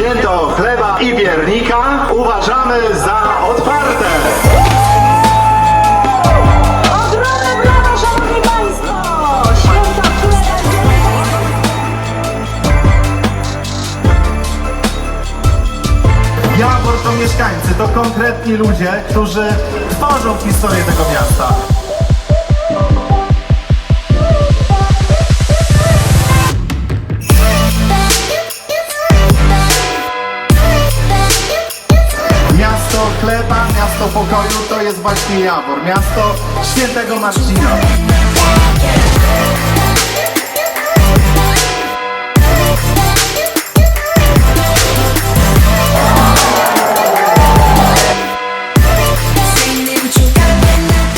święto chleba i piernika uważamy za otwarte. Ogromne brawa, szanowni państwo! Święto chleba. Jawor to mieszkańcy, to konkretni ludzie, którzy tworzą historię tego miasta. Chleba, miasto pokoju to jest właśnie Jawor, miasto świętego Marcina.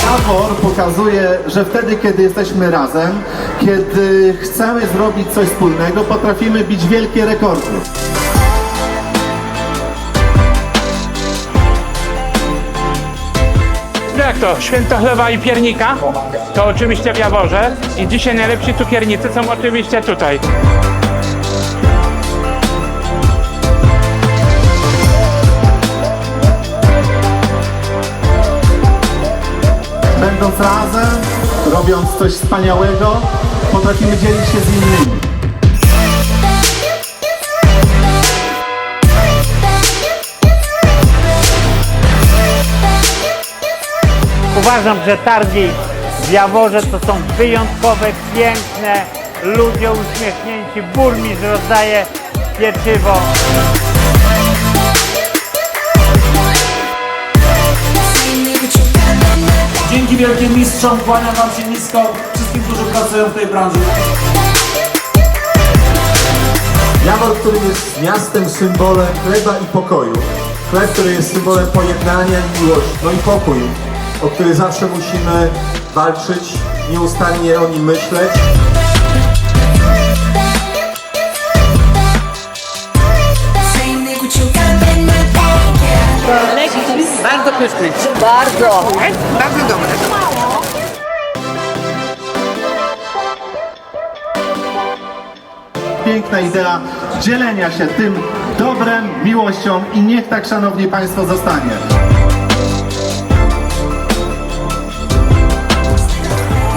Jawor pokazuje, że wtedy, kiedy jesteśmy razem, kiedy chcemy zrobić coś wspólnego, potrafimy bić wielkie rekordy. To? I piernika? To oczywiście w Jaworze. I dzisiaj najlepsi cukiernicy są oczywiście tutaj. Będąc razem, robiąc coś wspaniałego, potrafimy dzielić się z innymi. Uważam, że targi w Jaworze to są wyjątkowe, piękne, ludzie uśmiechnięci, burmistrz rozdaje pieczywo. Dzięki wielkim mistrzom, kłaniam wam się nisko, wszystkim, którzy pracują w tej branży. Jawor, który jest miastem, symbolem chleba i pokoju. Chleb, który jest symbolem pojednania i miłości. No i pokój, o który zawsze musimy walczyć, nieustannie o nim myśleć. Bardzo pyszny. Bardzo. Bardzo dobry. Piękna idea dzielenia się tym dobrem, miłością i niech tak, szanowni państwo, zostanie.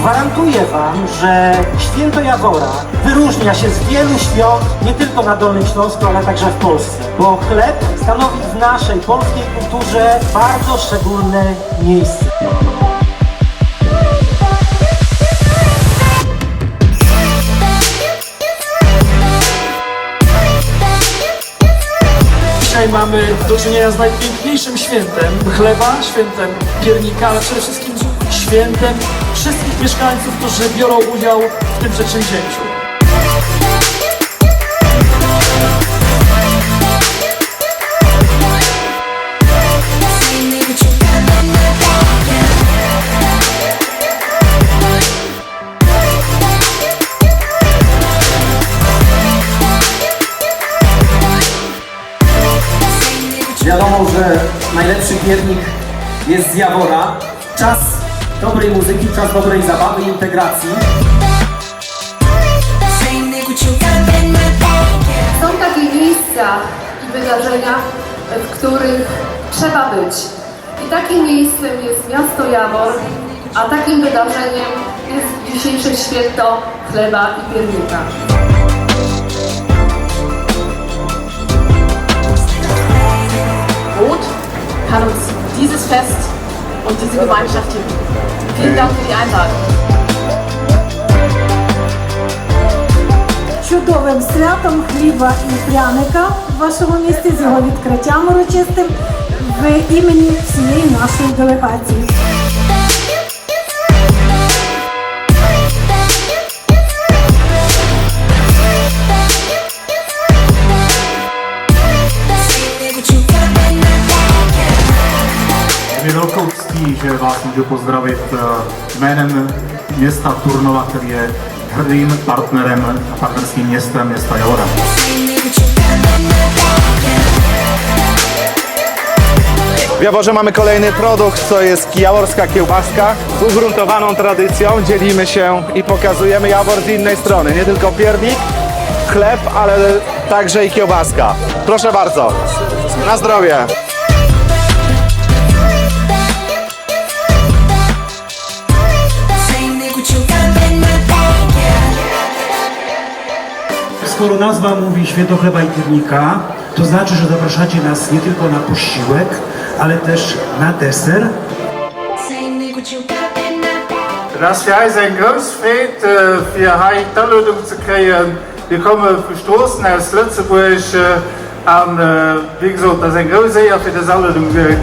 Gwarantuję Wam, że święto Jawora wyróżnia się z wielu świąt, nie tylko na Dolnym Śląsku, ale także w Polsce. Bo chleb stanowi w naszej polskiej kulturze bardzo szczególne miejsce. Dzisiaj mamy do czynienia z najpiękniejszym świętem chleba, świętem piernika, ale przede wszystkim świętem wszystkich mieszkańców, którzy biorą udział w tym przedsięwzięciu. Wiadomo, że najlepszy piernik jest z Jawora. Czas dobrej muzyki, czas dobrej zabawy i integracji. Są takie miejsca i wydarzenia, w których trzeba być. I takim miejscem jest miasto Jawor, a takim wydarzeniem jest dzisiejsze święto chleba i piernika. Rot kann uns dieses Fest und diese Gemeinschaft hier. Vielen Dank für die Einladung. чудовим святом хліба і пряника в вашому місті з його відкриттям урочистим в імені всієї нашої делегації. Ctí, že vás můžu pozdravit jménem města Turnova, který je hrdým partnerem a partnerským městem města Javora. W Jaworze mamy kolejny produkt, to jest jaworska kiełbaska. Z ugruntowaną tradycją dzielimy się i pokazujemy Jawor z innej strony. Nie tylko piernik, chleb, ale także i kiełbaska. Proszę bardzo. Na zdrowie. Skoro nazwa mówi święto chleba i piernika, to znaczy, że zapraszacie nas nie tylko na posiłek, ale też na deser. Das für uns ein großes Fest, äh, für heute Einladung zu kriegen. Wir kommen verstoßen aus Lützeburg und wie gesagt, das ist ein großes Ehre für das Einladung äh,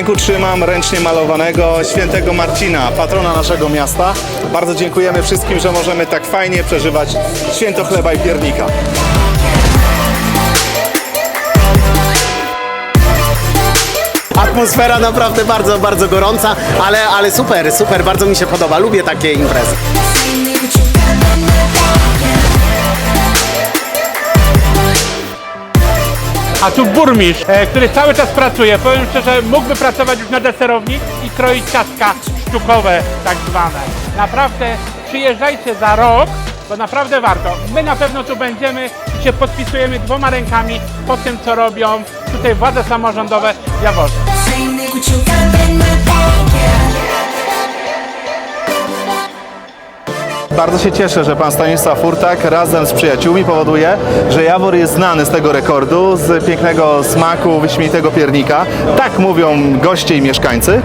ręku trzymam ręcznie malowanego świętego Marcina, patrona naszego miasta. Bardzo dziękujemy wszystkim, że możemy tak fajnie przeżywać święto chleba i piernika. Atmosfera naprawdę bardzo, bardzo gorąca, ale, ale super, super, bardzo mi się podoba. Lubię takie imprezy. A tu burmistrz, e, który cały czas pracuje. Powiem szczerze, mógłby pracować już na deserowni i kroić ciastka sztukowe tak zwane. Naprawdę przyjeżdżajcie za rok, bo naprawdę warto. My na pewno tu będziemy i się podpisujemy dwoma rękami po tym, co robią tutaj władze samorządowe w Jaworze. Bardzo się cieszę, że pan Stanisław Furtak razem z przyjaciółmi powoduje, że Jawor jest znany z tego rekordu, z pięknego smaku wyśmienitego piernika. Tak mówią goście i mieszkańcy.